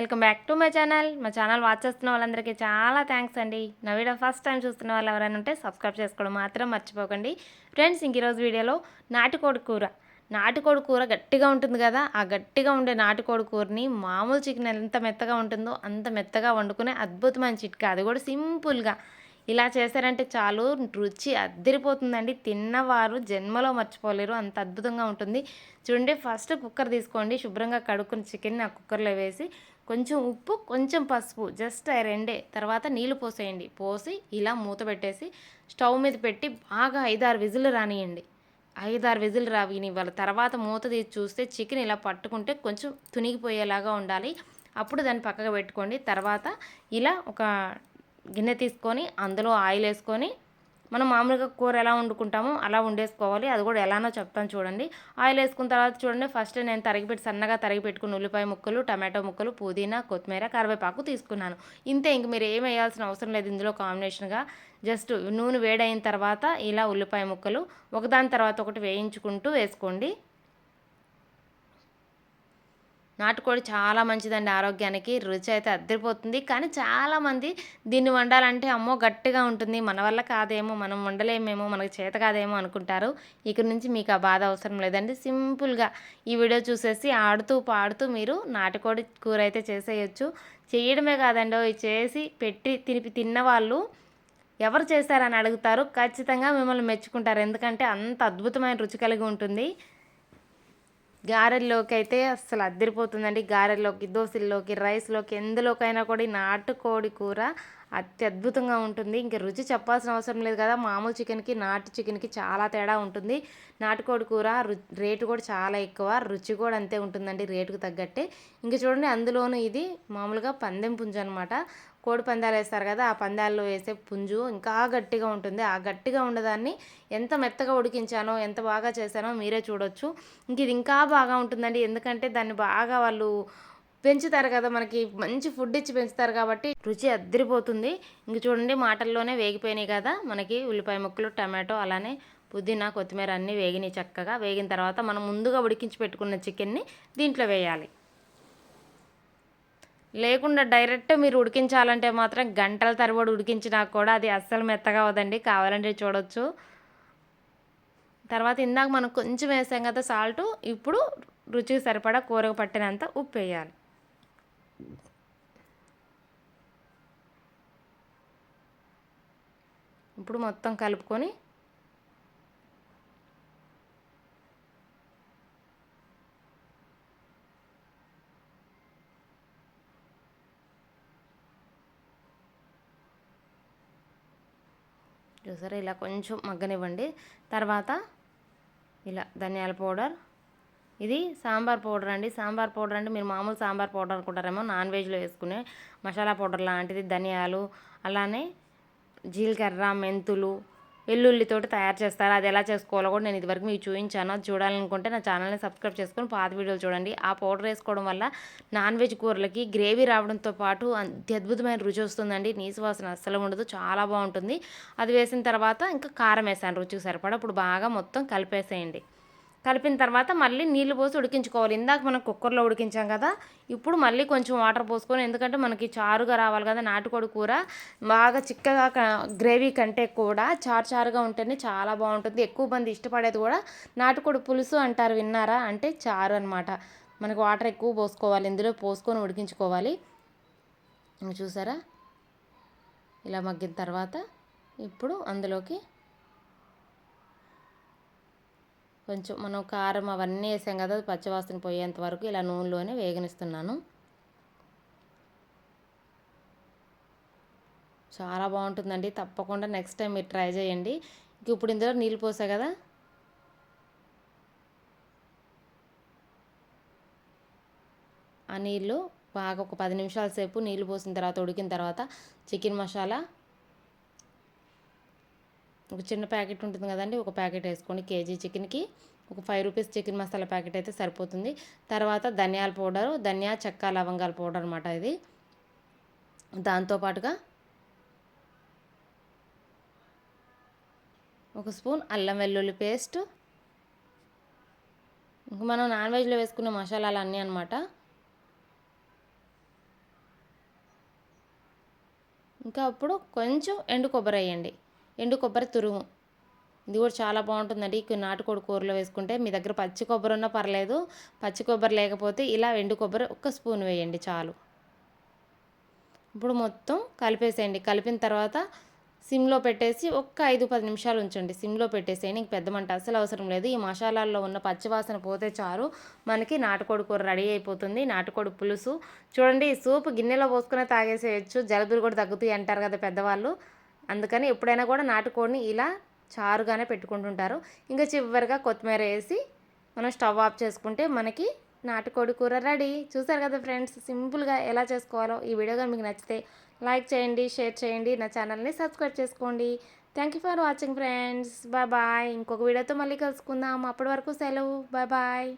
Welcome back to my channel. మా channel watch చేస్తున్న వాళ్ళందరికీ చాలా థ్యాంక్స్ అండి. నా వీడియో ఫస్ట్ టైం చూస్తున్న వాళ్ళు ఎవరైనా ఉంటే సబ్స్క్రైబ్ చేసుకోవడం మాత్రం మర్చిపోకండి. ఫ్రెండ్స్ ఇంక ఈరోజు వీడియోలో నాటుకోడి కూర. నాటుకోడి కూర గట్టిగా ఉంటుంది కదా ఆ గట్టిగా ఉండే నాటుకోడి కూరని మామూలు చికెన్ ఎంత మెత్తగా ఉంటుందో అంత మెత్తగా వండుకునే అద్భుతమైన చిట్కా. అది కూడా సింపుల్గా. ఇలా చేశారంటే చాలు రుచి అద్దరిపోతుందండి. తిన్నవారు జన్మలో మర్చిపోలేరు. అంత అద్భుతంగా ఉంటుంది. చూడండి ఫస్ట్ కుక్కర్ తీసుకోండి. శుభ్రంగా కడుక్కుని చికెన్ ఆ కుక్కర్లో వేసి కొంచెం ఉప్పు కొంచెం పసుపు జస్ట్ ఆ రెండే. తర్వాత నీళ్ళు పోసేయండి. పోసి ఇలా మూత పెట్టేసి స్టవ్ మీద పెట్టి బాగా ఐదారు విజులు రానియండి. ఐదారు విజిల్ వాళ్ళ తర్వాత మూత తీసి చూస్తే చికెన్ ఇలా పట్టుకుంటే కొంచెం తునిగిపోయేలాగా ఉండాలి. అప్పుడు దాన్ని పక్కకు పెట్టుకోండి. తర్వాత ఇలా ఒక గిన్నె తీసుకొని అందులో ఆయిల్ వేసుకొని మనం మామూలుగా కూర ఎలా వండుకుంటామో అలా వండేసుకోవాలి. అది కూడా ఎలానో చెప్తాను చూడండి. ఆయిల్ వేసుకున్న తర్వాత చూడండి ఫస్ట్ నేను తరిగిపెట్టి సన్నగా తరిగిపెట్టుకున్న ఉల్లిపాయ ముక్కలు టమాటో ముక్కలు పుదీనా కొత్తిమీర కరివేపాకు తీసుకున్నాను. ఇంతే ఇంక మీరు ఏం వేయాల్సిన అవసరం లేదు ఇందులో కాంబినేషన్గా జస్ట్ నూనె వేడైన తర్వాత ఇలా ఉల్లిపాయ ముక్కలు ఒకదాని తర్వాత ఒకటి వేయించుకుంటూ వేసుకోండి. నాటుకోడి చాలా మంచిదండి ఆరోగ్యానికి రుచి అయితే అద్దరిపోతుంది. కానీ చాలామంది దీన్ని వండాలంటే అమ్మో గట్టిగా ఉంటుంది. మన వల్ల కాదేమో మనం వండలేమేమో మనకు చేత కాదేమో అనుకుంటారు. ఇక్కడ నుంచి మీకు ఆ బాధ అవసరం లేదండి. సింపుల్గా ఈ వీడియో చూసేసి ఆడుతూ పాడుతూ మీరు నాటుకోడి కూర అయితే చేసేయచ్చు. చేయడమే కాదండి అవి చేసి పెట్టి తినిపి తిన్న వాళ్ళు ఎవరు చేశారని అడుగుతారు. ఖచ్చితంగా మిమ్మల్ని మెచ్చుకుంటారు. ఎందుకంటే అంత అద్భుతమైన రుచి కలిగి ఉంటుంది. గారెల్లోకి అయితే అసలు అద్దరిపోతుందండి. గారెల్లోకి దోశల్లోకి రైస్లోకి ఎందులోకైనా కూడా ఈ నాటుకోడి కూర అత్యద్భుతంగా ఉంటుంది. ఇంకా రుచి చెప్పాల్సిన అవసరం లేదు కదా. మామూలు చికెన్కి నాటు చికెన్కి చాలా తేడా ఉంటుంది. నాటుకోడి కూర రేటు కూడా చాలా ఎక్కువ. రుచి కూడా అంతే ఉంటుందండి రేటుకు తగ్గట్టే. ఇంకా చూడండి అందులోనూ ఇది మామూలుగా పందెం పుంజు అనమాట కోడి పందాలు వేస్తారు కదా ఆ పందాల్లో వేసే పుంజు ఇంకా గట్టిగా ఉంటుంది. ఆ గట్టిగా ఉండదాన్ని ఎంత మెత్తగా ఉడికించానో ఎంత బాగా చేశానో మీరే చూడొచ్చు. ఇంక ఇది ఇంకా బాగా ఉంటుందండి. ఎందుకంటే దాన్ని బాగా వాళ్ళు పెంచుతారు కదా మనకి మంచి ఫుడ్ ఇచ్చి పెంచుతారు కాబట్టి రుచి అద్దరిపోతుంది. ఇంక చూడండి మాటల్లోనే వేగిపోయినాయి కదా మనకి ఉల్లిపాయ ముక్కలు టమాటో అలానే పుదీనా కొత్తిమీర అన్నీ వేగినాయి చక్కగా. వేగిన తర్వాత మనం ముందుగా ఉడికించి పెట్టుకున్న చికెన్ని దీంట్లో వేయాలి. లేకుండా డైరెక్ట్ మీరు ఉడికించాలంటే మాత్రం గంటల తరబడి ఉడికించినా కూడా అది అస్సలు మెత్తగా అవదండి కావాలంటే చూడొచ్చు. తర్వాత ఇందాక మనం కొంచెం వేసాం కదా సాల్ట్ ఇప్పుడు రుచికి సరిపడా కూరకు పట్టినంత ఉప్పు వేయాలి. ఇప్పుడు మొత్తం కలుపుకొని చూసారా ఇలా కొంచెం మగ్గనివ్వండి. తర్వాత ఇలా ధనియాల పౌడర్. ఇది సాంబార్ పౌడర్ అండి. సాంబార్ పౌడర్ అంటే మీరు మామూలు సాంబార్ పౌడర్ అనుకుంటారేమో నాన్ వెజ్లో వేసుకునే మసాలా పౌడర్ లాంటిది ధనియాలు అలానే జీలకర్ర మెంతులు వెల్లుల్లితోటి తయారు చేస్తారు. అది ఎలా చేసుకోవాలో కూడా నేను ఇదివరకు మీకు చూపించాను. అది చూడాలనుకుంటే నా ఛానల్ని సబ్స్క్రైబ్ చేసుకొని పాత వీడియోలు చూడండి. ఆ పౌడర్ వేసుకోవడం వల్ల నాన్ వెజ్ కూరలకి గ్రేవీ రావడంతో పాటు అద్భుతమైన రుచి వస్తుందండి. నీసు వాసన అస్సలు ఉండదు. చాలా బాగుంటుంది. అది వేసిన తర్వాత ఇంకా కారం వేసాను. రుచికి సరిపడా. ఇప్పుడు బాగా మొత్తం కలిపేసేయండి. కలిపిన తర్వాత మళ్ళీ నీళ్ళు పోసి ఉడికించుకోవాలి. ఇందాక మనం కుక్కర్లో ఉడికించాం కదా ఇప్పుడు మళ్ళీ కొంచెం వాటర్ పోసుకొని ఎందుకంటే మనకి చారుగా రావాలి కదా నాటుకోడి కూర బాగా చిక్కగా గ్రేవీ కంటే కూడా చారు చారుగా ఉంటేనే చాలా బాగుంటుంది. ఎక్కువ మంది ఇష్టపడేది కూడా నాటుకోడి పులుసు అంటారు విన్నారా? అంటే చారు అనమాట మనకు వాటర్ ఎక్కువ పోసుకోవాలి ఇందులో పోసుకొని ఉడికించుకోవాలి. చూసారా? ఇలా మగ్గిన తర్వాత ఇప్పుడు అందులోకి కొంచెం మనం కారం అవన్నీ వేసాం కదా పచ్చివాసన పోయేంత వరకు ఇలా నూనెలోనే వేగనిస్తున్నాను. చాలా బాగుంటుందండి తప్పకుండా నెక్స్ట్ టైం మీరు ట్రై చేయండి. ఇంక ఇప్పుడు ఇందులో నీళ్ళు పోసా కదా. ఆ నీళ్ళు బాగా ఒక పది నిమిషాల సేపు నీళ్ళు పోసిన తర్వాత ఉడికిన తర్వాత చికెన్ మసాలా ఒక చిన్న ప్యాకెట్ ఉంటుంది కదండి ఒక ప్యాకెట్ వేసుకోండి కేజీ చికెన్కి ఒక five rupees chicken masala packet అయితే సరిపోతుంది. తర్వాత ధనియాల పౌడరు ధనియా చెక్క లవంగాల పౌడర్ అనమాట ఇది. దాంతోపాటుగా ఒక స్పూన్ అల్లం వెల్లుల్లి పేస్ట్. ఇంక మనం నాన్ వెజ్లో వేసుకున్న మసాలాలు అన్నీ అనమాట ఇంకా అప్పుడు కొంచెం ఎండు కొబ్బరి వేయండి. ఎండు కొబ్బరి తురుము. ఇది కూడా చాలా బాగుంటుందండి. ఈ నాటుకోడి కూరలో వేసుకుంటే మీ దగ్గర పచ్చి కొబ్బరి ఉన్నా పర్లేదు. పచ్చి కొబ్బరి లేకపోతే ఇలా ఎండు కొబ్బరి ఒక్క స్పూన్ వేయండి చాలు. ఇప్పుడు మొత్తం కలిపేసేయండి. కలిపిన తర్వాత సిమ్లో పెట్టేసి ఒక్క ఐదు పది నిమిషాలు ఉంచండి. సిమ్లో పెట్టేసేయండి. ఇంక పెద్ద మంట అసలు అవసరం లేదు. ఈ మసాలాల్లో ఉన్న పచ్చివాసన పోతే చారు మనకి నాటుకోడి కూర రెడీ అయిపోతుంది. నాటుకోడి పులుసు. చూడండి ఈ సూప్ గిన్నెలో పోసుకునే తాగేసేయచ్చు. జలుబులు కూడా తగ్గుతాయి అంటారు కదా పెద్దవాళ్ళు. అందుకని ఎప్పుడైనా కూడా నాటుకోడిని ఇలా చారుగానే పెట్టుకుంటుంటారు. ఇంకా చివరిగా కొత్తిమీర వేసి మనం స్టవ్ ఆఫ్ చేసుకుంటే మనకి నాటుకోడి కూర రెడీ. చూసారు కదా ఫ్రెండ్స్ సింపుల్గా ఎలా చేసుకోవాలో ఈ వీడియో కానీ మీకు నచ్చితే లైక్ చేయండి షేర్ చేయండి నా ఛానల్ని సబ్స్క్రైబ్ చేసుకోండి. Thank you for watching friends bye bye ఇంకొక వీడియోతో మళ్ళీ కలుసుకుందాం. అప్పటి వరకు సెలవు. Bye bye